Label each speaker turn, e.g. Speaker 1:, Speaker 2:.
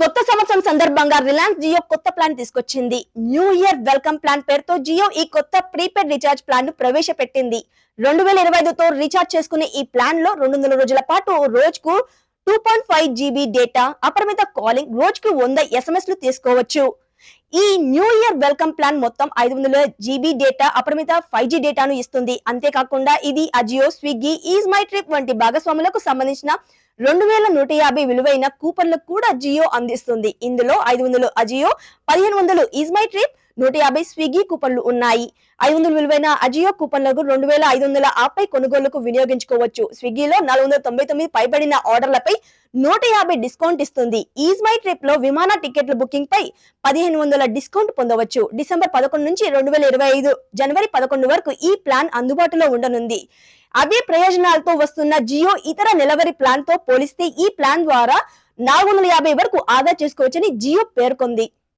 Speaker 1: కొత్త సంవత్సరం సందర్భంగా రిలయన్స్ జియో కొత్త ప్లాన్ తీసుకొచ్చింది. న్యూ ఇయర్ వెల్కమ్ ప్లాన్ పేరుతో జియో ఈ కొత్త ప్రీపెయిడ్ రీఛార్జ్ ప్లాన్ను ప్రవేశపెట్టింది. రెండు వేల ఇరవై ఐదుతో రీఛార్జ్ చేసుకునే ఈ ప్లాన్లో రెండు వందల రోజుల పాటు రోజుకు two point five GB data అపరిమిత కాలింగ్ రోజుకు వంద ఎస్ఎంఎస్లు తీసుకోవచ్చు. ఈ న్యూ ఇయర్ వెల్కమ్ ప్లాన్ మొత్తం ఐదు వందల జీబీ డేటా అపరిమిత ఫైవ్ జీ డేటాను ఇస్తుంది. అంతేకాకుండా ఇది Ajio Swiggy is my trip వంటి భాగస్వాములకు సంబంధించిన రెండు వేల నూట యాభై విలువైన కూపన్లు కూడా జియో అందిస్తుంది. ఇందులో ఐదు వందలు అజియో పదిహేను వందలు ఈజ్ మై ట్రిప్ నూట యాభై స్విగ్గీ కూపన్లు ఉన్నాయి. ఐదు వందల విలువైన అజియో కూపన్లకు రెండు వేల ఐదు వందల ఆపై కొనుగోలుకు వినియోగించుకోవచ్చు. స్విగ్గీలో నాలుగు వందల తొంభై తొమ్మిది పైబడిన ఆర్డర్లపై నూట యాభై డిస్కౌంట్ ఇస్తుంది. ఈజ్ మై ట్రిప్లో విమాన టికెట్ల బుకింగ్ పై పదిహేను వందల డిస్కౌంట్ పొందవచ్చు. డిసెంబర్ పదకొండు నుంచి రెండు వేల ఇరవై ఐదు జనవరి పదకొండు వరకు ఈ ప్లాన్ అందుబాటులో ఉండనుంది. అవే ప్రయోజనాలతో వస్తున్న జియో ఇతర నెలవారీ ప్లాన్తో పోలిస్తే ఈ ప్లాన్ ద్వారా నాలుగు వందల యాభై వరకు ఆదా చేసుకోవచ్చని జియో పేర్కొంది.